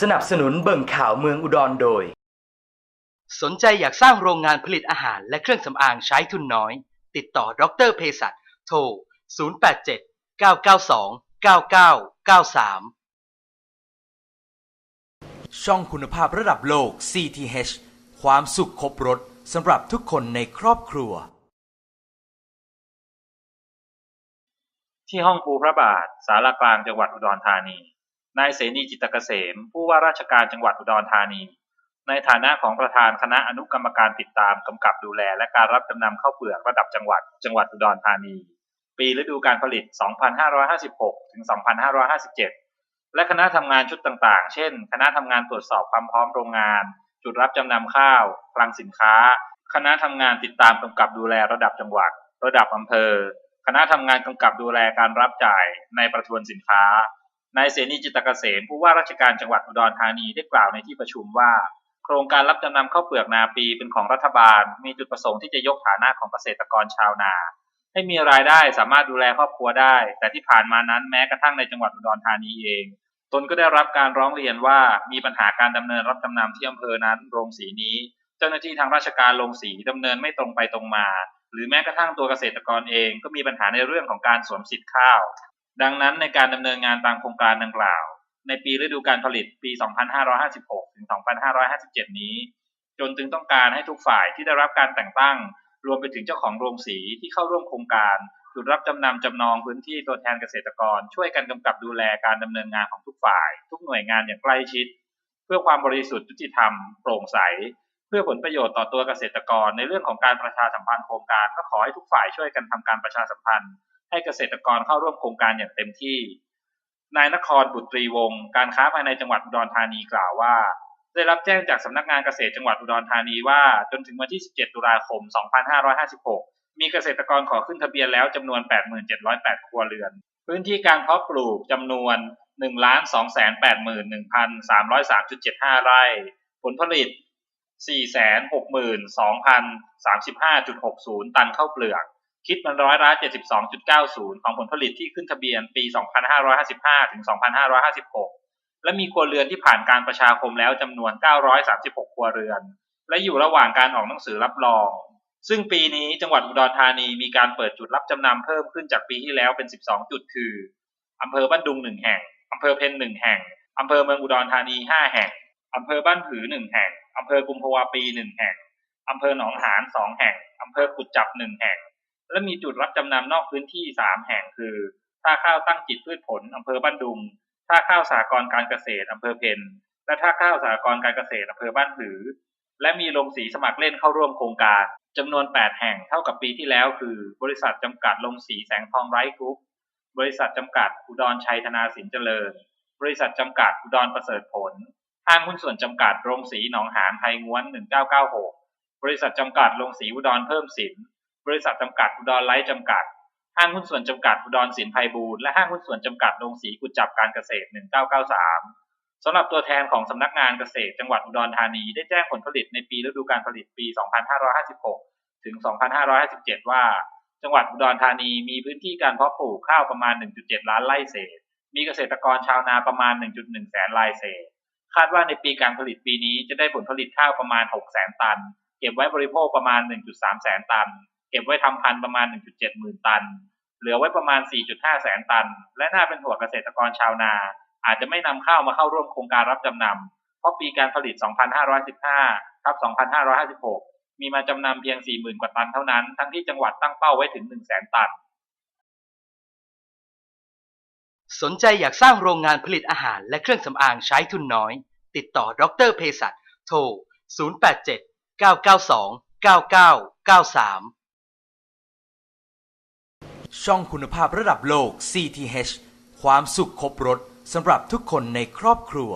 สนับสนุนเบิ่งข่าวเมืองอุดรโดย สนใจอยากสร้างโรงงานผลิตอาหารและเครื่องสำอางใช้ทุนน้อย ติดต่อดรเภสัชโทร 087 992 9993 ช่องคุณภาพระดับโลก CTH ความสุขครบรถสำหรับทุกคนในครอบครัว ที่ห้องภูพระบาท สารกลางจังหวัดอุดรธานี นายเสนีจิตรเกษม ผู้ว่าราชการจังหวัดอุดรธานี ในฐานะของประธานคณะอนุกรรมการติดตามกำกับดูแล และการรับจำนำข้าวเปลือกระดับจังหวัด จังหวัดอุดรธานี ปีฤดูการผลิต 2556 ถึง 2557 และคณะทำงานชุดต่างๆ เช่น คณะทำงานตรวจสอบความพร้อมโรงงาน จุดรับจำนำข้าว คลังสินค้า คณะทำงานติดตามกำกับดูแลระดับจังหวัด ระดับอำเภอ คณะทำงานกำกับดูแลการรับจ่ายในประทวนสินค้า นายเสนีจิตรเกษมผู้ว่าราชการจังหวัดอุดรธานีได้กล่าวในที่ประชุมว่า โครงการรับจำนำข้าวเปลือกนาปีเป็นของรัฐบาล มีจุดประสงค์ที่จะยกฐานะของเกษตรกรชาวนา ให้มีรายได้สามารถดูแลครอบครัวได้ แต่ที่ผ่านมานั้นแม้กระทั่งในจังหวัดอุดรธานีเอง ตนก็ได้รับการร้องเรียนว่ามีปัญหาการดำเนินรับจำนำที่อำเภอนั้นโรงสีนี้ เจ้าหน้าที่ทางราชการโรงสีดำเนินไม่ตรงไปตรงมา หรือแม้กระทั่งตัวเกษตรกรเองก็มีปัญหาในเรื่องของการสวมสิทธิ์ข้าว ดังนั้นในการดำเนินงานตามโครงการดังกล่าว ในปีฤดูการผลิตปี 2556 ถึง 2557 นี้ จนถึงต้องการให้ทุกฝ่ายที่ได้รับการแต่งตั้ง รวมไปถึงเจ้าของโรงสีที่เข้าร่วมโครงการจุดรับจำนำจำนองพื้นที่ตัวแทนเกษตรกร ช่วยกันกำกับดูแลการดำเนินงานของทุกฝ่าย ทุกหน่วยงานอย่างใกล้ชิด เพื่อความบริสุทธิ์ยุติธรรม โปร่งใส เพื่อผลประโยชน์ต่อตัวเกษตรกร ในเรื่องของการประชาสัมพันธ์โครงการก็ขอให้ทุกฝ่ายช่วยกันทำการประชาสัมพันธ์ ให้เกษตรกรเข้าร่วมโครงการอย่างเต็มที่ นายนครบุตรีวงศ์การค้าภายในจังหวัดอุดรธานีกล่าวว่า ได้รับแจ้งจากสำนักงานเกษตรจังหวัดอุดรธานีว่าจนถึงวันที่ 17 ตุลาคม 2556 มีเกษตรกรขอขึ้นทะเบียนแล้วจำนวน 8708 ครัวเรือน พื้นที่การเพาะปลูกจำนวน 1,281,303.75 ไร่ ผลผลิต462,035.60 ตันข้าวเปลือก คิดเป็นร้อยละ72.90 ของผลผลิตที่ขึ้นทะเบียนปี 2555 ถึง 2556 และมีครัวเรือนที่ผ่านการประชาคมแล้วจำนวน 936 ครัวเรือน และอยู่ระหว่างการออกหนังสือรับรอง ซึ่งปีนี้จังหวัดอุดรธานีมีการเปิดจุดรับจำนำเพิ่มขึ้นจากปีที่แล้วเป็น 12 จุดคืออำเภอบ้านดุง 1 แห่งอำเภอเพน1 แห่งอำเภอเมืองอุดรธานี 5 แห่งอำเภอบ้านผือ 1 แห่งอำเภอกุมภาวาปี 1 แห่งอำเภอหนองหาน 2 แห่งอำเภอกุดจับ 1 แห่ง และมีจุดรับจำนำนอกพื้นที่3แห่งคือ ท่าข้าวตั้งจิตพืชผลอำเภอบ้านดุง ท่าข้าวสหกรการเกษตรอำเภอเพนและท่าข้าวสหกรการเกษตรอำเภอบ้านผือ และมีโรงสีสมัครเล่นเข้าร่วมโครงการจำนวน 8 แห่งเท่ากับปีที่แล้วคือ บริษัทจำกัดโรงสีแสงทองไร้กรุ๊ปบริษัทจำกัดอุดรชัยธนาสินเจริญ บริษัทจำกัดอุดรประเสริฐผลห้างหุ้นส่วนจำกัดโรงสีหนองหานไทยง้วน 1996 บริษัทจำกัดโรงสีอุดรเพิ่มสิน บริษัทจำกัดอุดรไลท์จำกัด ห้างหุ้นส่วนจำกัดอุดรสินไพบูลย์และห้างหุ้นส่วนจำกัดโรงสีกุจจับการเกษตร 1993 สำหรับตัวแทนของสำนักงานเกษตรจังหวัดอุดรธานีได้แจ้งผลผลิตในปีฤดูการผลิตปี 2556 ถึง 2557 ว่า จังหวัดอุดรธานีมีพื้นที่การเพาะปลูกข้าวประมาณ 1.7 ล้านไร่เศษ มีเกษตรกรชาวนาประมาณ 1.1 แสนรายเศษ คาดว่าในปีการผลิตปีนี้จะได้ผลผลิตข้าวประมาณ 6 แสนตัน เก็บไว้บริโภคประมาณ 1.3 แสนตัน เก็บไว้ทำพันธุ์ประมาณ 1.7 หมื่นตัน เหลือไว้ประมาณ 4.5 แสนตัน และน่าเป็นห่วงเกษตรกรชาวนา อาจจะไม่นำข้าวมาเข้าร่วมโครงการรับจำนำเพราะปีการผลิต 2515ทับ2556 มีมาจำนำเพียง 40,000 กว่าตันเท่านั้น ทั้งที่จังหวัดตั้งเป้าไว้ถึง 100,000ตัน สนใจอยากสร้างโรงงานผลิตอาหารและเครื่องสำอางใช้ทุนน้อย ติดต่อดรเภสัชโทร 087 992 9993 ช่องคุณภาพระดับโลก CTH ความสุขครบรถสำหรับทุกคนในครอบครัว